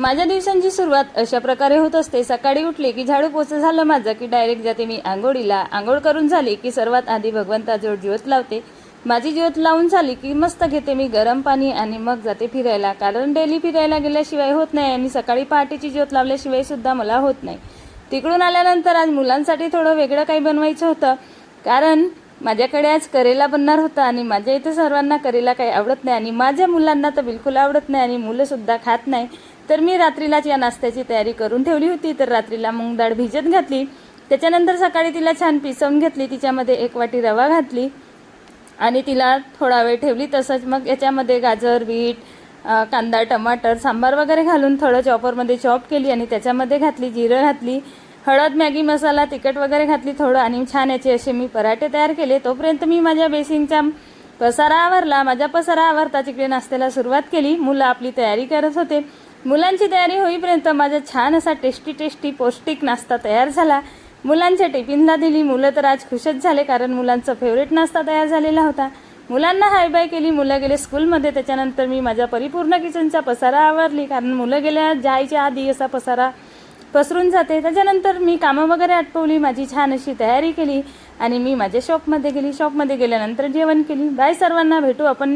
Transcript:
माझ्या दिवसांची सुरुवात अशा प्रकारे होत असते. सकाळी उठले की झाडू पोचं झालं माझं की डायरेक्ट जाते मी आंघोळीला. आंघोळ करून झाली की सर्वात आधी भगवंताजवळ ज्योत लावते. माझी ज्योत लावून झाली की मस्त घेते मी गरम पाणी आणि मग जाते फिरायला. कारण डेली फिरायला गेल्याशिवाय होत नाही आणि सकाळी पहाटेची ज्योत लावल्याशिवाय सुद्धा मला होत नाही. तिकडून आल्यानंतर आज मुलांसाठी थोडं वेगळं काही बनवायचं होतं. कारण माझ्याकडे आज करेला बनणार होता आणि माझ्या इथे सर्वांना करेला काही आवडत नाही आणि माझ्या मुलांना तर बिलकुल आवडत नाही आणि मुलंसुद्धा खात नाही. तर मी रात्रीलाच या नाश्त्याची तयारी करून ठेवली होती. तर रात्रीला मूग डाळ भिजत घातली. त्याच्यानंतर सकाळी तिला छान पिसवून घेतली. तिच्यामध्ये एक वाटी रवा घातली आणि तिला थोडा वेळ ठेवली. तसंच मग याच्यामध्ये गाजर बीट कांदा टमाटर सांबार वगैरे घालून थोडं चॉपरमध्ये चॉप केली आणि त्याच्यामध्ये घातली जिरं घातली. हळद मॅगी मसाला तिखट वगैरे घातली थोडं आणि छान याचे असे मी पराठे तयार केले. तोपर्यंत मी माझ्या बेसिनचा पसारा आवरला. माझ्या पसारा आवरता तिकडे नाश्त्याला सुरुवात केली. मुलं आपली तयारी करत होते. मुलांची तयारी होईपर्यंत माझा छान असा टेस्टी टेस्टी पौष्टिक नाश्ता तयार झाला. मुलांच्या टिफिनला दिली. मुलं तर आज खुशच झाले कारण मुलांचा फेवरेट नाश्ता तयार झालेला होता. मुलांना हाय बाय केली. मुलं गेले स्कूलमध्ये. त्याच्यानंतर मी माझ्या परिपूर्ण किचनचा पसारा आवरली. कारण मुलं गेल्या जायच्या आधी असा पसारा पसरून जाते. त्याच्यानंतर मी कामं वगैरे आटपवली माझी छान अशी तयारी केली आणि मी माझ्या शॉपमध्ये गेली. शॉपमध्ये गेल्यानंतर जेवण केली. बाय सर्वांना भेटू आपण